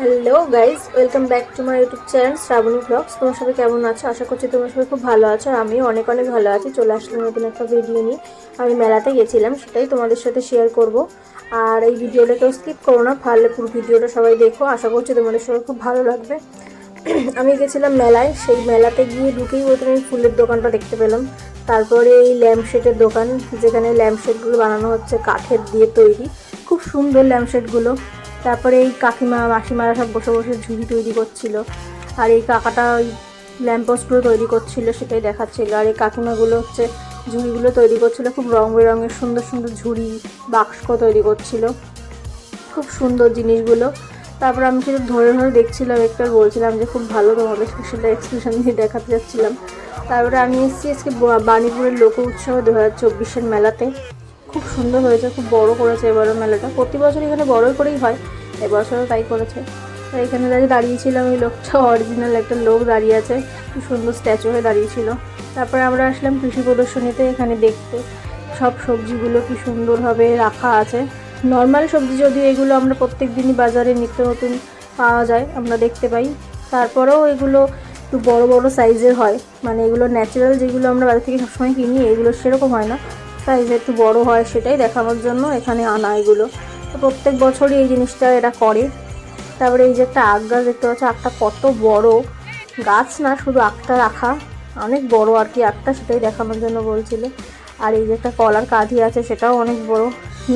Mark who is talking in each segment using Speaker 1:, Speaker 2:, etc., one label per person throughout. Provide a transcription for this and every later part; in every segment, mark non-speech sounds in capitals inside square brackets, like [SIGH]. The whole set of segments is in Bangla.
Speaker 1: Hello guys welcome back to my YouTube channel Shrabani blogs তোমার সবাই কেমন আছো? আশা করছি তোমার সবাই খুব ভালো আছো আর আমিও অনেক অনেক ভালো আছি। চলে আসলাম নতুন একটা ভিডিও নিয়ে। আমি মেলাতে গেছিলাম, সেটাই তোমাদের সাথে শেয়ার করব। আর এই ভিডিওটা কেউ স্কিপ করো না, পারলে পুরো ভিডিওটা সবাই দেখো। আশা করছি তোমাদের সবাই খুব ভালো লাগবে। [CLEARS THROAT] আমি গেছিলাম মেলায়, সেই মেলাতে গিয়ে ঢুকেই প্রথমে ফুলের দোকানটা দেখতে পেলাম। তারপরে এই ল্যাম্পশেটের দোকান, যেখানে ল্যাম্পশেটগুলো বানানো হচ্ছে, কাঠের দিয়ে তৈরি। খুব সুন্দর ল্যাম্পশেটগুলো তারপরে এই কাকিমা, মাসিমারা সব বসে বসে ঝুড়ি তৈরি করছিল। আর এই কাকাটা ওই ল্যাম্পপোস্টগুলো তৈরি করছিল, সেটাই দেখাচ্ছিল। আর এই কাকিমাগুলো হচ্ছে ঝুড়িগুলো তৈরি করছিল, খুব রং বেরঙের সুন্দর সুন্দর ঝুড়ি, বাক্স তৈরি করছিল। খুব সুন্দর জিনিসগুলো। তারপর আমি শুধু ধরে ধরে দেখছিলাম, একটু বলছিলাম যে খুব ভালো তোমাদের সেটা এক্সপ্রেশন দিয়ে দেখাতে যাচ্ছিলাম। তারপরে আমি এসেছি আজকে বাণীপুরের লোক উৎসব দু হাজার চব্বিশের মেলাতে। খুব সুন্দর হয়েছে, খুব বড় করেছে এবারও মেলাটা। প্রতি বছর এখানে বড়ই করেই হয়। এবছরও তাই করেছে। তো এখানে দাঁড়িয়ে দাঁড়িয়েছিলাম, ওই লোকটা অরিজিনাল একটা লোক দাঁড়িয়ে আছে, খুব সুন্দর স্ট্যাচু হয়ে দাঁড়িয়েছিল। তারপরে আমরা আসলাম কৃষি প্রদর্শনীতে, এখানে দেখতে সব সবজিগুলো কি সুন্দরভাবে রাখা আছে। নর্মাল সবজি যদিও এগুলো আমরা প্রত্যেক দিনই বাজারে নিত্য নতুন পাওয়া যায়, আমরা দেখতে পাই। তারপরেও এগুলো একটু বড় বড় সাইজের হয় মানে এগুলো ন্যাচারাল যেগুলো আমরা বাজার থেকে সবসময় কিনি, এগুলো সেরকম হয় না। সাইজ একটু বড় হয় সেটাই দেখানোর জন্য এখানে আনা এগুলো। প্রত্যেক বছরই এই জিনিসটা এরা করে। তারপরে এই যে একটা আখ গাছ দেখতে পাচ্ছ, আখটা কত বড়। গাছ না, শুধু আখটা রাখা। অনেক বড় আর কি আখটা, সেটাই দেখানোর জন্য বলছিল। আর এই যে একটা কলার কাঁধি আছে, সেটাও অনেক বড়।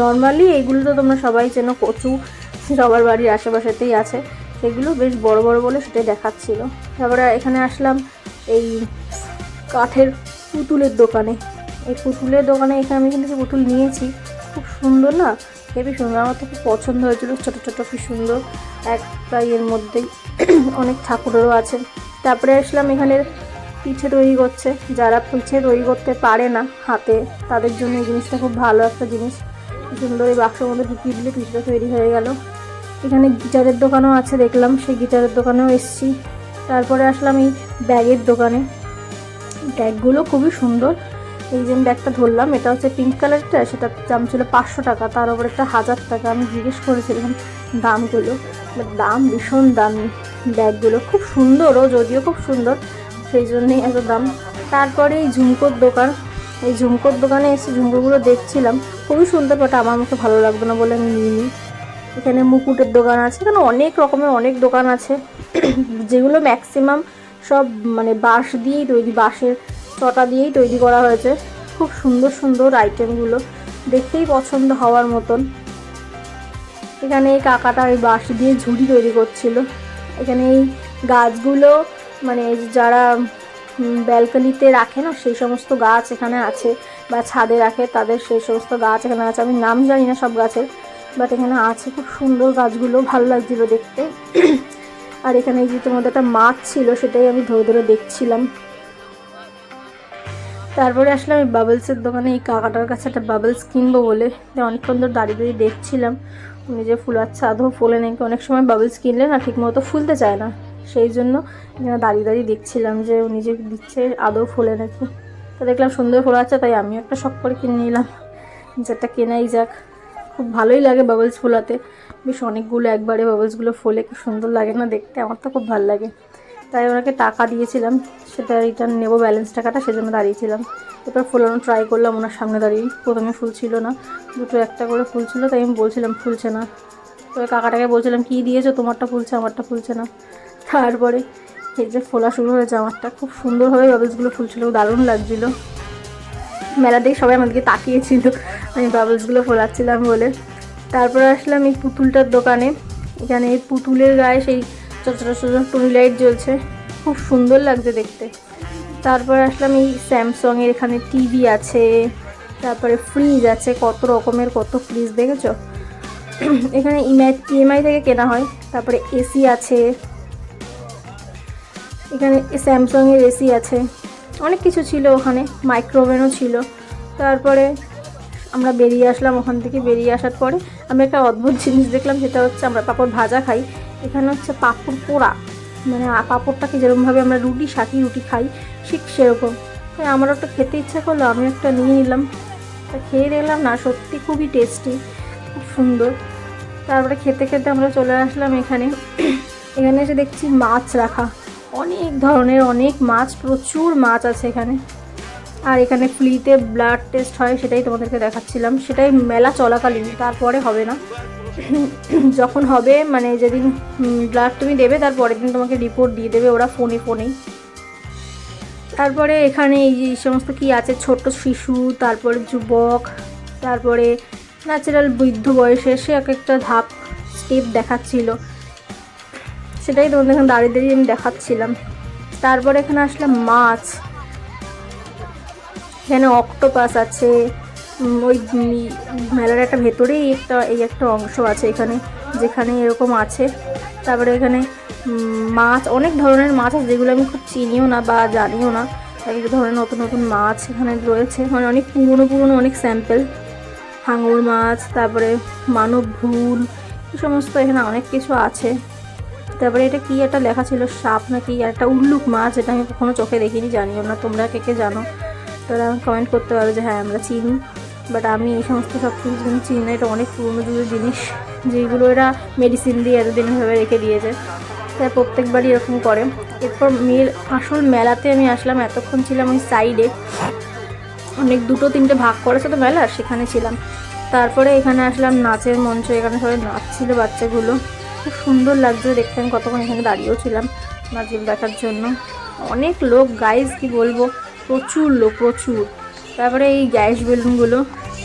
Speaker 1: নর্মালি এইগুলো তো তোমরা সবাই চেনো, কচু সবার বাড়ির আশেপাশেতেই আছে। সেগুলো বেশ বড় বড় বলে সেটাই দেখাচ্ছিল। তারপরে এখানে আসলাম এই কাঠের পুতুলের দোকানে। এই পুতুলের দোকানে এখানে আমি কিন্তু পুতুল নিয়েছি। খুব সুন্দর না? হেবি সুন্দর আমার তো খুব পছন্দ হয়েছিল, ছোটো ছোটো, কি সুন্দর। একটা ইয়ের মধ্যেই [CLEARS THROAT] অনেক ঠাকুরেরও আছে। তারপরে আসলাম এখানে পিঠে তৈরি করছে। যারা পিঠে তৈরি করতে পারে না হাতে, তাদের জন্য এই জিনিসটা খুব ভালো একটা জিনিস। সুন্দর এই বাক্সের মধ্যে ঢুকিয়ে দিলে পিঠেটা তৈরি হয়ে গেল। এখানে গিটারের দোকানও আছে, দেখলাম সেই গিটারের দোকানেও এসেছি। তারপরে আসলাম এই ব্যাগের দোকানে। ব্যাগগুলো খুবই সুন্দর। এই যে ব্যাগটা ধরলাম, এটা হচ্ছে পিঙ্ক কালারটা সেটা দাম ছিল পাঁচশো টাকা, তার উপর একটা হাজার টাকা আমি জিজ্ঞেস করেছিলাম দামগুলো। But দাম ভীষণ দামি ব্যাগগুলো, খুব সুন্দরও যদিও খুব সুন্দর, সেই জন্যই এত দাম। তারপরে এই ঝুমকোর দোকান, এই ঝুমকোর দোকানে এসে ঝুমকোগুলো দেখছিলাম, খুবই সুন্দর বাট আমার মুখে ভালো লাগবে না বলে আমি নিইনি। এখানে মুকুটের দোকান আছে, এখানে অনেক রকমের অনেক দোকান আছে, যেগুলো ম্যাক্সিমাম সব মানে বাঁশ দিয়েই তৈরি, বাঁশের চটা দিয়েই তৈরি করা হয়েছে। খুব সুন্দর সুন্দর আইটেমগুলো দেখতেই পছন্দ হওয়ার মতন। এখানে এই কাকাটা ওই বাঁশ দিয়ে ঝুড়ি তৈরি করছিল। এখানে এই গাছগুলো মানে যারা ব্যালকনিতে রাখে না, সেই সমস্ত গাছ এখানে আছে বা ছাদে রাখে, তাদের সেই সমস্ত গাছ এখানে আছে। আমি নাম জানি না সব গাছের বাট এখানে আছে। খুব সুন্দর গাছগুলো, ভালো লাগছিল দেখতে। আর এখানে যে তোমাদের একটা মাছ ছিল, সেটাই আমি ধরে ধরে দেখছিলাম। তারপরে আসলাম এই বাবলসের দোকানে এই কাকাটার কাছে একটা বাবলস কিনবো বলে অনেকক্ষণ ধরে দাঁড়িয়ে দাঁড়িয়ে দেখছিলাম। উনি যে ফুলাচ্ছে আদৌ ফোলে নাকি? অনেক সময় বাবলস কিনলে না ঠিক মতো ফুলতে চায় না। সেই জন্য এখানে দাঁড়িয়ে দাঁড়িয়ে দেখছিলাম যে উনি যে দিচ্ছে, আদৌ ফোলে নাকি? তো দেখলাম সুন্দর ফোলাচ্ছে তাই আমিও একটা শখ করে কিনে নিলাম। যেটা কেনাই যাক। খুব ভালোই লাগে বাবলস ফোলাতে। বেশ অনেকগুলো একবারে বাবলসগুলো ফোলে কি সুন্দর লাগে না দেখতে। আমার তো খুব ভালো লাগে। তাই ওনাকে টাকা দিয়েছিলাম। সেটা রিটার্ন নেব ব্যালেন্স টাকাটা, সেজন্য দাঁড়িয়েছিলাম। এরপর ফোলানো ট্রাই করলাম, ওনার সামনে দাঁড়িয়ে। প্রথমে ফুল ছিল না, দুটো একটা করে ফুল ছিল, তাই আমি বলছিলাম ফুলছে না। তো ওই কাকাটাকে বলছিলাম, কী দিয়েছ? তোমারটা ফুলছে, আমারটা ফুলছে না। তারপরে এই যে ফোলা শুরু হয়েছে আমারটা, খুব সুন্দরভাবে বাবলসগুলো ফুলছিল, দারুণ লাগছিল। মেলা থেকে সবাই আমাদেরকে তাকিয়েছিল, আমি বাবলসগুলো ফোলাচ্ছিলাম বলে। তারপরে আসলাম এই পুতুলটার দোকানে। এখানে পুতুলের গায়ে সেই ছোটো ছোটো ছোটো টুনি লাইট জ্বলছে। খুব সুন্দর লাগছে দেখতে। তারপর আসলাম এই স্যামসংয়ের এখানে টিভি আছে, তারপরে ফ্রিজ আছে, কত রকমের, কত ফ্রিজ দেখেছ? [CLEARS THROAT] এখানে ইএমআই ইএমআই থেকে কেনা হয়। তারপরে এসি আছে। এখানে স্যামসংয়ের এসি আছে। অনেক কিছু ছিল ওখানে মাইক্রোওভেনও ছিল। তারপরে আমরা বেরিয়ে আসলাম ওখান থেকে। বেরিয়ে আসার পরে আমি একটা অদ্ভুত জিনিস দেখলাম, সেটা হচ্ছে আমরা পাঁপড় ভাজা খাই। এখানে হচ্ছে পাঁপড় পোড়া। মানে পাঁপড়টাকে যেরকমভাবে আমরা রুটি সাকি রুটি খাই, ঠিক সেরকম। তাই আমার একটা খেতে ইচ্ছা করল আমি একটা নিয়ে নিলাম। তা খেয়ে দেখলাম না, সত্যি খুবই টেস্টি, খুব সুন্দর। তারপরে খেতে খেতে আমরা চলে আসলাম এখানে। এখানে এসে দেখছি মাছ রাখা। অনেক ধরনের, অনেক মাছ, প্রচুর মাছ আছে এখানে। আর এখানে ফ্রিতে ব্লাড টেস্ট হয়, সেটাই তোমাদেরকে দেখাচ্ছিলাম। সেটাই মেলা চলাকালীন, তারপরে হবে না। [COUGHS] যখন হবে মানে যেদিন ব্লাড তুমি দেবে, তার পরের দিন তোমাকে রিপোর্ট দিয়ে দেবে, ওরা ফোনে ফোনেই তারপরে এখানে এই যে সমস্ত কি আছে ছোট শিশু, তারপরে যুবক, তারপরে ন্যাচারাল বৃদ্ধ বয়সে সে এক একটা ধাপ স্টেপ দেখাচ্ছিল। সেটাই তোমাদের এখানে দাঁড়িয়ে দাঁড়িয়ে আমি দেখাচ্ছিলাম। তারপরে এখানে আসলাম মাছ। এখানে অক্টোপাস আছে। ওই মেলার একটা ভেতরেই একটা, এই একটা অংশ আছে এখানে, যেখানে এরকম আছে। তারপরে এখানে মাছ, অনেক ধরনের মাছ আছে যেগুলো আমি খুব চিনিও না বা জানিও না। এক ধরনের নতুন নতুন মাছ এখানে রয়েছে। মানে অনেক পুরনো পুরনো অনেক স্যাম্পেল হাঙর মাছ, তারপরে মানব ভুল, এই সমস্ত এখানে অনেক কিছু আছে। তারপরে এটা কি একটা লেখা ছিল? সাপ নাকি? একটা উল্লুক মাছ এটা আমি কখনো চোখে দেখিনি, জানিও না, তোমরা কে কে জানো? তারা কমেন্ট করতে পারো যে হ্যাঁ আমরা চিনি। বাট আমি এই সমস্ত সব কিছু জিনিস চিনি না, এটা অনেক পুরনো যুগের জিনিস যেগুলো এরা মেডিসিন দিয়ে এতদিন ভাবে রেখে দিয়েছে। তাই প্রত্যেকবারই এরকম করে। এরপর মেয়ের আসল মেলাতে আমি আসলাম, এতক্ষণ ছিলাম ওই সাইডে অনেক দুটো তিনটে ভাগ করেছে তো মেলার সেখানে ছিলাম। তারপরে এখানে আসলাম, নাচের মঞ্চ, এখানে সবাই নাচছিল বাচ্চাগুলো। খুব সুন্দর লাগছে দেখতে, আমি কতক্ষণ এখানে দাঁড়িয়েও ছিলাম নাচগুলো দেখার জন্য। অনেক লোক গাইজ কি বলব? প্রচুর লোক, প্রচুর। তারপরে এই গ্যাস বেলুনগুলো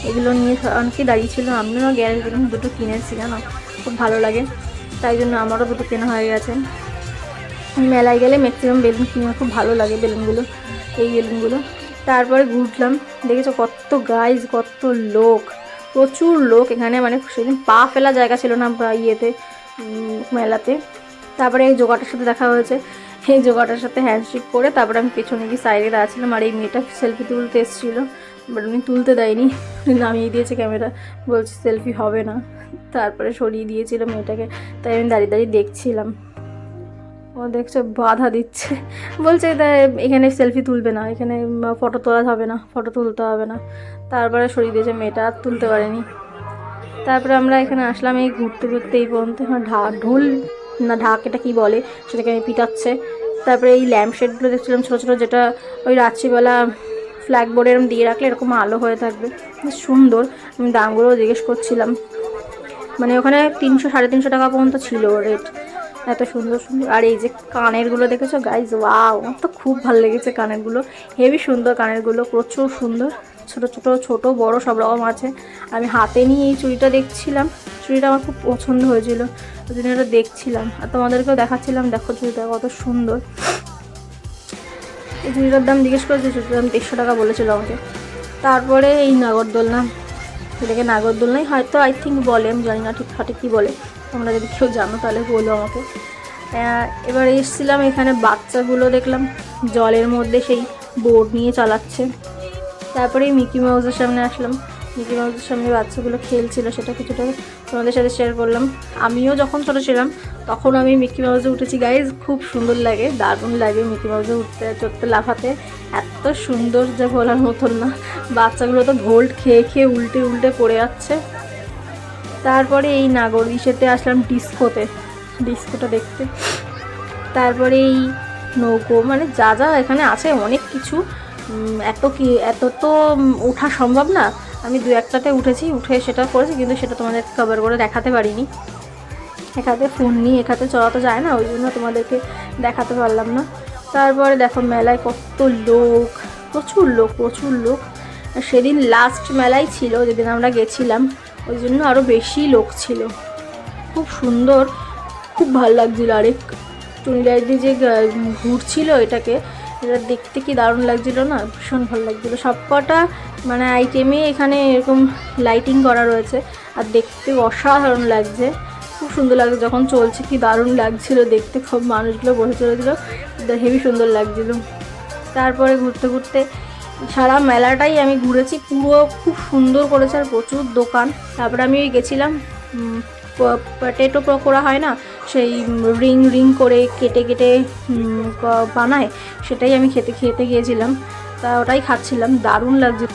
Speaker 1: এগুলো নিয়ে অনেকে দাঁড়িয়েছিল আমিও গ্যাস বেলুন দুটো কিনেছি জানো খুব ভালো লাগে। তাই জন্য আমারও দুটো কেনা হয়ে গেছে। মেলায় গেলে ম্যাক্সিমাম বেলুন কিনে খুব ভালো লাগে বেলুনগুলো, এই বেলুনগুলো। তারপরে ঘুরলাম, দেখেছ কত গাইজ কত লোক, প্রচুর লোক এখানে মানে সেদিন পা ফেলা জায়গা ছিল না ইয়েতে মেলাতে। তারপরে এই জোগাটার সাথে দেখা হয়েছে। এই জোগাটার সাথে হ্যান্ডশেক করে তারপরে আমি পেছনে গিয়ে সাইডে দাঁড়াচ্ছিলাম আর এই মেয়েটা সেলফি তুলতে এসেছিল। বাট উনি তুলতে দেয়নি নামিয়ে দিয়েছে ক্যামেরা। বলছে সেলফি হবে না। তারপরে সরিয়ে দিয়েছিল মেয়েটাকে, তাই আমি দাঁড়িয়ে দাঁড়িয়ে দেখছিলাম। ও দেখছ বাধা দিচ্ছে। বলছে এখানে সেলফি তুলবে না, এখানে ফটো তোলা হবে না, ফটো তুলতে হবে না। তারপরে সরিয়ে দিয়েছে মেয়েটা, আর তুলতে পারেনি। তারপরে আমরা এখানে আসলাম, এই ঘুরতে ঘুরতে এই পর্যন্ত ঢোল না ঢাক এটা কী বলে? সেটাকে আমি পিটাচ্ছে। তারপরে এই ল্যাম্প শেডগুলো দেখছিলাম ছোটো ছোটো, যেটা ওই রাত্রিবেলা ফ্ল্যাগ বোর্ডে এরকম দিয়ে রাখলে এরকম আলো হয়ে থাকবে। সুন্দর। আমি দামগুলোও জিজ্ঞেস করছিলাম। মানে ওখানে তিনশো, সাড়ে তিনশো টাকা পর্যন্ত ছিল রেট এত সুন্দর সুন্দর। আর এই যে কানেরগুলো দেখেছ? গাইজ ওয়াও আমার তো খুব ভালো লেগেছে কানেরগুলো। হেভি সুন্দর কানেরগুলো, প্রচুর সুন্দর। ছোট ছোট ছোট, বড় সব রকম আছে। আমি হাতে নিয়ে এই চুড়িটা দেখছিলাম। চুড়িটা আমার খুব পছন্দ হয়েছিল। ওই জন্য এটা দেখছিলাম। আর তোমাদেরকেও দেখাচ্ছিলাম। দেখো চুড়িটা কত সুন্দর। এই চুড়িটার দাম জিজ্ঞেস করেছে, চুড়িটার দাম দেড়শো টাকা বলেছিল আমাকে। তারপরে এই নাগরদোলনা। এটাকে নাগরদোলনাই হয়তো আই থিঙ্ক বলে, আমি জানি না ঠিক সঠিক কী বলে। তোমরা যদি কেউ জানো তাহলে বলো আমাকে। এবার এসেছিলাম এখানে বাচ্চাগুলো দেখলাম। জলের মধ্যে সেই বোর্ড নিয়ে চালাচ্ছে। তারপরে মিকি মাউসের সামনে আসলাম। মিকি মাউজের সামনে বাচ্চাগুলো খেলছিল, সেটা কিছুটা তোমাদের সাথে শেয়ার করলাম। আমিও যখন ছোটো ছিলাম, তখন আমি মিকি মাউজে উঠেছি। গাইজ খুব সুন্দর লাগে, দারুণ লাগে মিকি মাউজে উঠতে, চড়তে, লাফাতে। এত সুন্দর যে বলার মতন না। বাচ্চাগুলো তো ভোল্ট খেয়ে খেয়ে উল্টে উল্টে পড়ে যাচ্ছে। তারপরে এই নাগর ইসেতে আসলাম ডিস্কোতে, ডিস্কোটা দেখতে। তারপরে এই নৌকো মানে যা যা এখানে আছে, অনেক কিছু। এত কি, এত তো ওঠা সম্ভব না। আমি দু একটাতে উঠেছি, উঠে সেটা করেছি, কিন্তু সেটা তোমাদের কভার করে দেখাতে পারিনি। এখাতে ফোন নিয়ে এখাতে চলা তো যায় না, ওই জন্য তোমাদেরকে দেখাতে পারলাম না। তারপরে দেখো মেলায় কত লোক, প্রচুর লোক প্রচুর লোক। সেদিন লাস্ট মেলায় ছিল, যেদিন আমরা গেছিলাম, ওই জন্য আরও বেশি লোক ছিল। খুব সুন্দর, খুব ভালো লাগছিল আরেক। টুনিলাইটে যে গা- ঘুরছিল এটাকে এটা দেখতে কি দারুণ লাগছিল না? ভীষণ ভালো লাগছিল। সব কটা মানে আইটেমে এখানে এরকম লাইটিং করা রয়েছে। আর দেখতে অসাধারণ লাগছে। খুব সুন্দর লাগছে যখন চলছে, কি দারুণ লাগছিল দেখতে। সব মানুষগুলো বসে চলেছিল। হেভি সুন্দর লাগছিল। তারপরে ঘুরতে ঘুরতে সারা মেলাটাই আমি ঘুরেছি। পুরো খুব সুন্দর করেছে আর প্রচুর দোকান। তারপরে আমি গেছিলাম পটেটো পকোড়া হয় না, সেই রিং রিং করে কেটে কেটে বানায়, সেটাই আমি খেতে খেতে গিয়েছিলাম। তা ওটাই খাচ্ছিলাম, দারুণ লাগছে